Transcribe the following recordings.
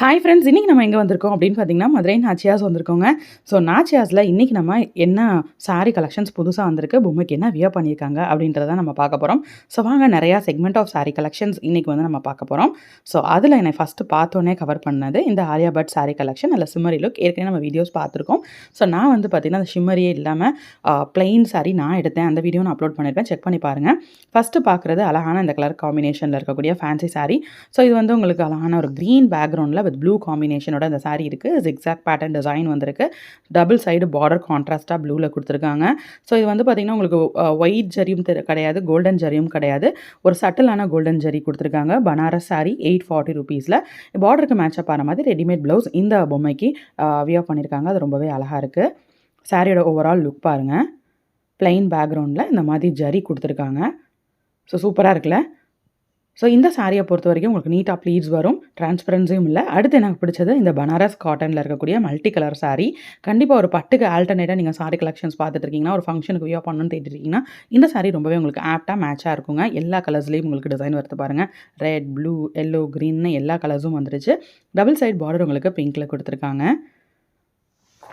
Hi friends இன்றைக்கி நம்ம எங்கே வந்திருக்கோம் அப்படின்னு பார்த்தீங்கன்னா மதுரை நாச்சியாஸ் வந்திருக்கோங்க. ஸோ நாச்சியாஸில் இன்றைக்கி நம்ம என்ன சாரீ கலெக்ஷன்ஸ் புதுசாக வந்திருக்கு பொம்மைக்கு என்ன வியர் பண்ணியிருக்காங்க அப்படின்றத நம்ம பார்க்க போகிறோம் ஸோ வாங்க நிறையா செக்மெண்ட் ஆஃப் சாரீ கலெக்ஷன்ஸ் இன்றைக்கி வந்து நம்ம பார்க்க போகிறோம் ஸோ அதில் என்னை ஃபஸ்ட்டு பார்த்தோன்னே கவர் பண்ணது இந்த ஆலியா பட் சாரீ கலெக்ஷன் அல்ல சிம்மரி லுக் ஏற்கனவே நம்ம வீடியோஸ் பார்த்துருக்கோம். ஸோ நான் வந்து பார்த்திங்கன்னா அந்த ஷிம்மரியே இல்லாமல் பிளெயின் சாரீ நான் எடுத்தேன். அந்த வீடியோ நான் அப்லோட் பண்ணியிருக்கேன். செக் பண்ணி பாருங்கள் ஃபஸ்ட்டு பார்க்குறது அழகான இந்த கலர் காம்பினேஷனில் இருக்கக்கூடிய ஃபேன்சி சாரீ ஸோ இது வந்து உங்களுக்கு அழகான ஒரு க்ரீன் பேக்ரவுண்டில் வித் ப்ளூ காம்பினேஷனோட இந்த சாரீ இருக்குது ஜிக்ஸாக் பேட்டர்ன் டிசைன் வந்திருக்கு. டபுள் சைடு பார்டர் கான்ட்ராஸ்ட்டாக ப்ளூவில் கொடுத்துருக்காங்க. ஸோ இது வந்து பார்த்திங்கன்னா உங்களுக்கு ஒயிட் ஜரியும் தெ- கிடையாது கோல்டன் ஜரியும் கிடையாது. ஒரு சட்டிலான கோல்டன் ஜரி கொடுத்துருக்காங்க. பனாரஸ் சாரீ எயிட் ஃபார்ட்டி ருபீஸில் பார்டருக்கு மேட்சப் ஆன மாதிரி ரெடிமேட் ப்ளவுஸ் இந்த பொம்மைக்கு வியர் பண்ணியிருக்காங்க அது ரொம்பவே அழகாக இருக்குது சாரியோட ஓவரால் லுக் பாருங்கள் plain பேக்ரவுண்டில் இந்த மாதிரி ஜரி கொடுத்துருக்காங்க. ஸோ சூப்பராக இருக்குல்ல? ஸோ இந்த சாரியை பொறுத்த வரைக்கும் உங்களுக்கு நீட்டாக ப்ளீட்ஸ் வரும் டிரான்ஸ்பரன்சியும் இல்லை. அடுத்து எனக்கு பிடிச்சது இந்த பனாரஸ் காட்டனில் இருக்கக்கூடிய மல்டி கலர் saree. கண்டிப்பாக ஒரு பட்டுக்கு ஆல்டர்னேட்டாக நீங்கள் சாரி கலெக்ஷன்ஸ் பார்த்துட்டு இருக்கீங்கன்னா ஒரு ஃபங்க்ஷனுக்கு வியர் பண்ணணும்னு தேடிட்டு இருக்கீங்கன்னா இந்த சாரீ ரொம்பவே உங்களுக்கு ஆப்டாக மேட்சாக இருக்குங்க. எல்லா கலர்ஸ்லேயும் உங்களுக்கு டிசைன் வருது பாருங்கள் ரெட் ப்ளூ எல்லோ க்ரீன்னு எல்லா கலர்ஸும் வந்துருச்சு. டபுள் சைட் பார்டர் உங்களுக்கு பிங்க்கில் கொடுத்துருக்காங்க.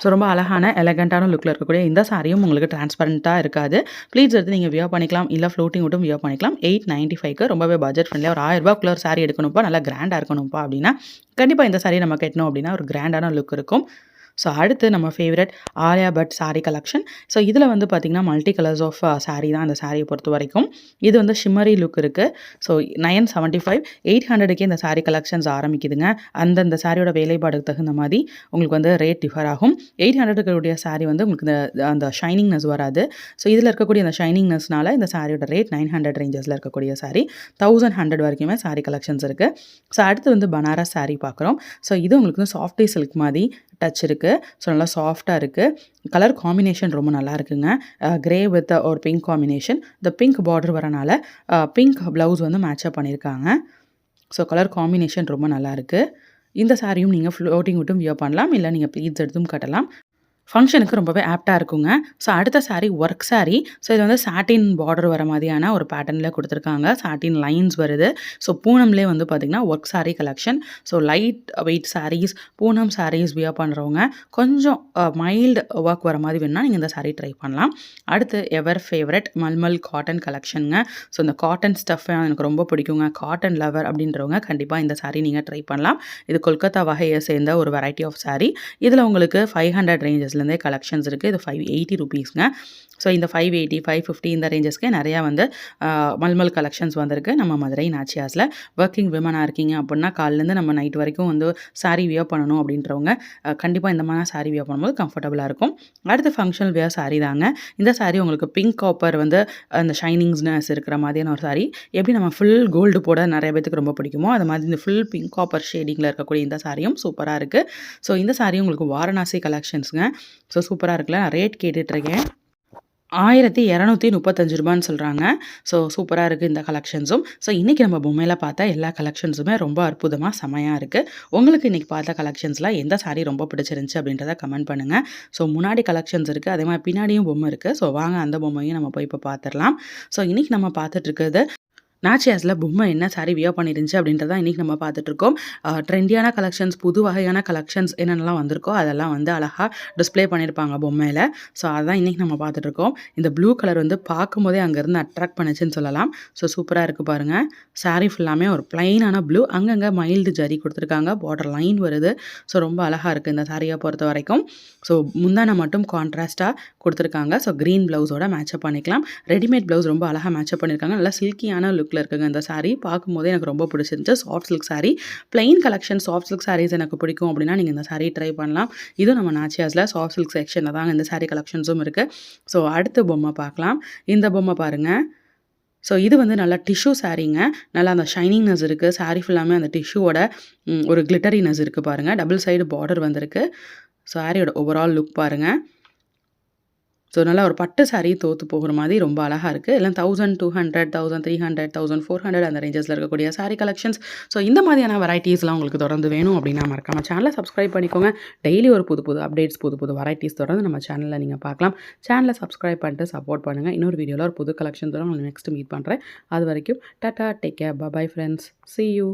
ஸோ ரொம்ப அழகான எலகண்ட்டான லுக்கில் இருக்கக்கூடிய இந்த சாரியும் உங்களுக்கு டிரான்ஸ்பரண்ட்டாக இருக்காது. ப்ளீட்ஸ் எடுத்து நீங்கள் வியர் பண்ணிக்கலாம். இல்லை ஃப்ளோட்டிங் விட்டும் வியர் பண்ணிக்கலாம். எயிட் நைன்ட்டி ஃபைவ்க்கு ரொம்பவே பட்ஜெட் ஃப்ரெண்ட்லியாக ஒரு ஆயிரம் ரூபாய்க்குள்ள ஒரு சாரி எடுக்கணும்ப்பா. நல்லா கிராண்டாக இருக்கணும்ப்பா அப்படின்னா கண்டிப்பாக இந்த சாரி நம்ம கட்டணும் அப்படின்னா ஒரு கிராண்டான லுக் இருக்கும். ஸோ அடுத்து நம்ம favourite Alia Bhatt sari collection so இதில் வந்து பார்த்திங்கன்னா மல்டி கலர்ஸ் ஆஃப் சாரீ தான் அந்த சாரியை பொறுத்த வரைக்கும். இது வந்து ஷிம்மரி லுக் இருக்குது so nine seventy five eight ஹண்ட்ரடுக்கே இந்த சாரீ கலெக்ஷன்ஸ் ஆரம்பிக்குதுங்க. அந்தந்த சாரியோட வேலைப்பாடுக்கு தகுந்த மாதிரி உங்களுக்கு வந்து ரேட் டிஃபர் ஆகும். எயிட் ஹண்ட்ரடுக்குடைய சாரீ வந்து உங்களுக்கு இந்த அந்த ஷைனிங்னஸ் வராது. ஸோ இதில் இருக்கக்கூடிய அந்த ஷைனிங்னஸ்னால இந்த சாரியோட ரேட் நைன் ஹண்ட்ரட் ரேஞ்சஸில் இருக்கக்கூடிய சாரீ தௌசண்ட் ஹண்ட்ரட் வரைக்குமே சாரீ கலெக்ஷன்ஸ் இருக்குது ஸோ அடுத்து வந்து பனாரஸ் சாரீ பார்க்குறோம் ஸோ இது உங்களுக்கு வந்து சாஃப்டி சில்க் மாதிரி டச் இருக்குது ஸோ நல்லா சாஃப்டாக இருக்குது கலர் காம்பினேஷன் ரொம்ப நல்லா இருக்குங்க. கிரே வித் ஒரு பிங்க் காம்பினேஷன் இந்த பிங்க் பார்டர் வரனால பிங்க் ப்ளவுஸ் வந்து மேட்சப் பண்ணியிருக்காங்க ஸோ கலர் காம்பினேஷன் ரொம்ப நல்லா இருக்குது இந்த சாரியும் நீங்கள் ஃப்ளோட்டிங் விட்டும் வியர் பண்ணலாம். இல்லை நீங்கள் ப்ளீட்ஸ் எடுத்தும் கட்டலாம். ஃபங்க்ஷனுக்கு ரொம்பவே ஆப்டாக இருக்குங்க. ஸோ அடுத்த சாரீ ஒர்க் சாரீ ஸோ இது வந்து சாட்டின் பார்டர் வர மாதிரியான ஒரு பேட்டர்னில் கொடுத்துருக்காங்க. சாட்டின் லைன்ஸ் வருது. ஸோ பூனம்லேயே வந்து பார்த்திங்கன்னா work sari collection so light weight saris Poonam saris wear பண்ணுறவங்க கொஞ்சம் மைல்டு ஒர்க் வர மாதிரி வேணும்னா நீங்கள் இந்த சாரீ ட்ரை பண்ணலாம். அடுத்து எவர் ஃபேவரட் மல்மல் காட்டன் கலெக்ஷனுங்க ஸோ இந்த காட்டன் ஸ்டஃப் எனக்கு ரொம்ப பிடிக்குங்க. காட்டன் லவர் அப்படின்றவங்க கண்டிப்பாக இந்த சாரீ நீங்கள் ட்ரை பண்ணலாம். இது கொல்கத்தா வகையை சேர்ந்த ஒரு வெரைட்டி ஆஃப் சாரீ இதில் உங்களுக்கு ஃபைவ் ஹண்ட்ரட் ரேஞ்சஸ்லேருந்தே கலெக்ஷன்ஸ் இருக்குது இது ஃபைவ் எயிட்டி ருபீஸ்ங்க ஸோ இந்த ஃபைவ் எயிட்டி ஃபைவ் ஃபிஃப்டி இந்த ரேஞ்சஸ்க்கு நிறையா வந்து மல்மல் கலெக்ஷன்ஸ் வந்திருக்கு. நம்ம மதுரை நாச்சியாஸில் ஒர்க்கிங் விமனாக இருக்கீங்க அப்படின்னா காலிலேருந்து நம்ம நைட் வரைக்கும் வந்து சாரீ வியர் பண்ணணும் அப்படின்றவங்க கண்டிப்பாக இந்த மாதிரி சாரீ வியர் பண்ணும்போது கம்ஃபர்டபுளாக இருக்கும். அடுத்து ஃபங்க்ஷனல் வியர் சாரீ தாங்க. இந்த சாரீ உங்களுக்கு பிங்க் காப்பர் வந்து அந்த ஷைனிங்ஸ்னஸ் இருக்கிற மாதிரியான ஒரு சாரீ எப்படி நம்ம ஃபுல் கோல்டு போட நிறைய பேத்துக்கு ரொம்ப பிடிக்குமோ அது மாதிரி இந்த ஃபுல் பிங்க் காப்பர் ஷேடிங்கில் இருக்கக்கூடிய இந்த சாரியும் சூப்பராக இருக்குது ஸோ இந்த சாரியும் உங்களுக்கு வாரணாசி கலெக்ஷன்ஸுங்க ஸோ சூப்பராக இருக்குல்ல நான் ரேட் கேட்டுட்ருக்கேன் ஆயிரத்தி இரநூத்தி முப்பத்தஞ்சு ரூபான்னு சொல்கிறாங்க ஸோ சூப்பராக இருக்குது இந்த கலெக்ஷன்ஸும் ஸோ இன்றைக்கி நம்ம பொம்மையில் பார்த்தா எல்லா கலெக்ஷன்ஸுமே ரொம்ப அற்புதமாக செமையாக இருக்குது உங்களுக்கு இன்றைக்கி பார்த்த கலெக்ஷன்ஸில் எந்த சாரீ ரொம்ப பிடிச்சிருந்துச்சு அப்படின்றத கமெண்ட் பண்ணுங்கள் ஸோ முன்னாடி கலெக்ஷன்ஸ் இருக்குது அதே மாதிரி பின்னாடியும் பொம்மை இருக்குது ஸோ வாங்க அந்த பொம்மையும் நம்ம போய் இப்போ பார்த்துடலாம். ஸோ இன்றைக்கி நம்ம பார்த்துட்டு இருக்கிறது நாச்சியாஸில் பொம்மை என்ன சாரி வியர் பண்ணிருந்துச்சு அப்படின்றத இன்றைக்கி நம்ம பார்த்துட்ருக்கோம் ட்ரெண்டியான கலெக்ஷன்ஸ் புது வகையான கலெக்ஷன்ஸ் என்னென்னலாம் வந்திருக்கோ அதெல்லாம் வந்து அழகாக டிஸ்பிளே பண்ணியிருப்பாங்க பொம்மையில். ஸோ அதான் இன்றைக்கி நம்ம பார்த்துட்ருக்கோம் இந்த ப்ளூ கலர் வந்து பார்க்கும்போதே அங்கேருந்து அட்ராக்ட் பண்ணுச்சுன்னு சொல்லலாம். ஸோ சூப்பராக இருக்குது பாருங்கள் சாரீ ஃபுல்லாமே ஒரு பிளைனான ப்ளூ அங்கங்கே மைல்டு ஜரி கொடுத்துருக்காங்க. பார்டர் லைன் வருது. ஸோ ரொம்ப அழகாக இருக்குது இந்த சாரியை பொறுத்த வரைக்கும். ஸோ முந்தானை மட்டும் கான்ட்ராஸ்ட்டாக கொடுத்துருக்காங்க. ஸோ க்ரீன் ப்ளவுஸோட மேட்சப் பண்ணிக்கலாம். ரெடிமேட் ப்ளவுஸ் ரொம்ப அழகாக மேட்சப் பண்ணியிருக்காங்க நல்லா சில்கியான லுக் லுக்கில் இருக்குங்க. இந்த சாரீ பார்க்கும்போதே எனக்கு ரொம்ப பிடிச்சிருந்துச்சு. Soft silk sari plain collection soft silk saris எனக்கு பிடிக்கும் அப்படின்னா நீங்கள் இந்த saree ட்ரை பண்ணலாம். இதுவும் நம்ம நாச்சியாஸில் சாஃப்ட் சில்க் செக்ஷனில் தாங்க இந்த சாரீ கலெக்ஷன்ஸும் இருக்குது ஸோ அடுத்த பொம்மை பார்க்கலாம். இந்த பொம்மை பாருங்கள் ஸோ இது வந்து நல்லா டிஷ்யூ சாரீங்க நல்லா அந்த ஷைனிங்னஸ் இருக்குது சாரீ ஃபுல்லாமே அந்த டிஷ்யூவோட ஒரு கிளிட்டரினஸ் இருக்குது பாருங்கள் டபுள் சைடு பார்டர் வந்திருக்கு. சாரியோட ஓவரால் லுக் பாருங்கள் ஸோ நல்லா ஒரு பட்டு சாரீ தோற்று போகிற மாதிரி ரொம்ப அழகாக இருக்குது எல்லாம் thousand two hundred thousand three hundred thousand four hundred அந்த ரேஞ்சஸில் இருக்கக்கூடிய சாரீ கலெக்ஷன்ஸ் ஸோ இந்த மாதிரியான வெரைட்டிஸ்லாம் உங்களுக்கு தொடர்ந்து வேணும் அப்படின்னா மறக்காம சேனலை சப்ஸ்கிரைப் பண்ணிக்கோங்க. டெய்லி ஒரு புது புது அப்டேட்ஸ் புது புது வெரைட்டிஸ் தொடர்ந்து நம்ம சேனலில் நீங்கள் பார்க்கலாம். சேனலை சப்ஸ்கிரைப் பண்ணிட்டு சப்போர்ட் பண்ணுங்கள் இன்னொரு வீடியோவில் ஒரு புது கலெக்ஷன் தவிர உங்களுக்கு நெக்ஸ்ட் மீட் பண்ணுறேன் அது வரைக்கும் tata take care bye bye friends see you